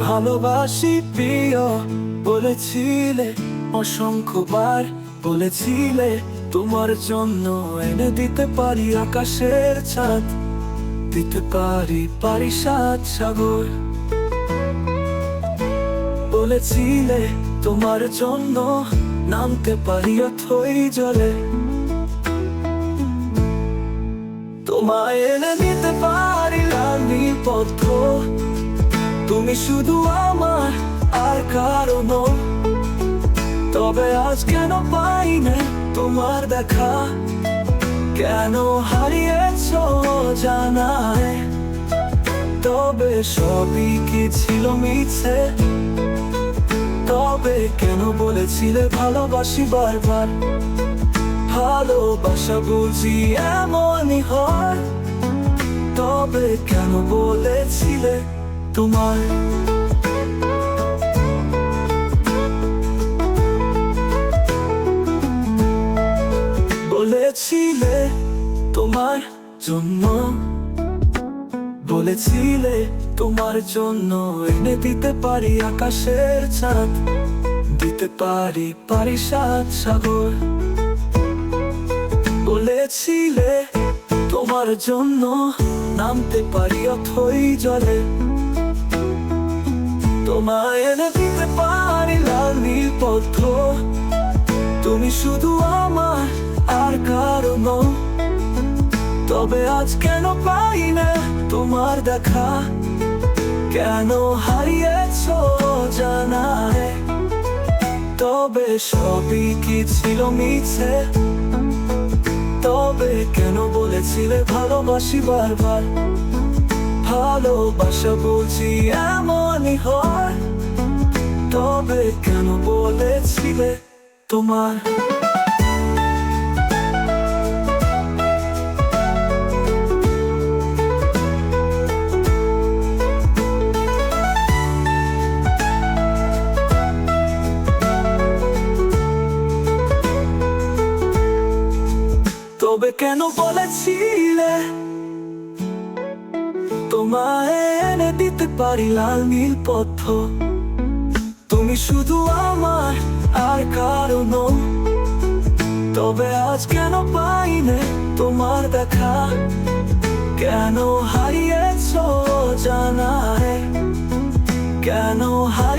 ভালোবাসি প্রিয় বলেছিলে, অসংখ্যবার বলেছিলে, তোমার জন্য এনে দিতে পারি আকাশের ছাদ, দিতে পারি পারি সাত সাগর। বলেছিলে তোমার জন্য নামতে পারি অথই জলে। তোমায় এনে দিতে পারি লালি পথ তুমি শুধু আমার আর কারও। তবে আজ কেন পাই না তোমার দেখা? কেন হারিয়েছ জানায় তবে সবই কি ছিল মিছে? তবে কেন বলেছিলে ভালোবাসি বারবার? ভালোবাসা বুঝি এমনই হয়। তবে কেন বলেছিলে তোমার বলেছিলে তোমার জন্য, বলেছিলে তোমার জন্য এনে দিতে পারি আকাশের চাঁদ, দিতে পারি পারি সাত সাগর। বলেছিলে তোমার জন্য নামতে পারি অথই জলে। তোমায় এনে দিতে পারি লাল নীল পথ তুমি শুধু আমার আর কারও। তবে আজ কেন পাই না তোমার দেখা? কেন হারিয়েছ জানায় তবে সবই কি ছিল মিছে? তবে কেন বলেছিলে ভালোবাসি বারবার? ভালোবাসা বুঝি এমনই হয়। তবে কেন বলেছিলে তোমার তবে কেন বলেছিলে তোমায় এনে দিতে পারি লাল নীল পথ তুমি শুধু আমার আর কারও। তবে আজ কেন পাই না তোমার দেখা কেন হারিয়েছ জানায় কেন জানায়